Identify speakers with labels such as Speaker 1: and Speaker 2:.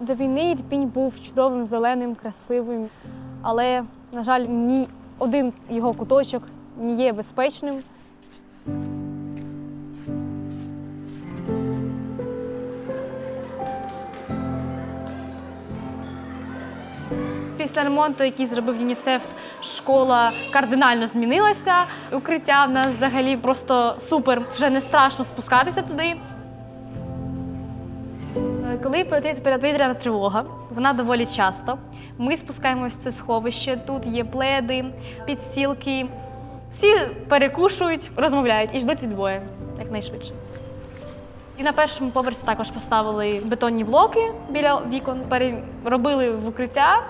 Speaker 1: До війни Ірпінь був чудовим, зеленим, красивим, але, на жаль, ні один його куточок не є безпечним. Після ремонту, який зробив ЮНІСЕФ, школа кардинально змінилася. Укриття в нас взагалі просто супер. Вже не страшно спускатися туди. Е, коли повітряна тривога, вона доволі часто. Ми спускаємося в це сховище. Тут є пледи, підстілки. Всі перекушують, розмовляють і ждуть відбою якнайшвидше. І на першому поверсі також поставили бетонні блоки біля вікон, переробили в укриття.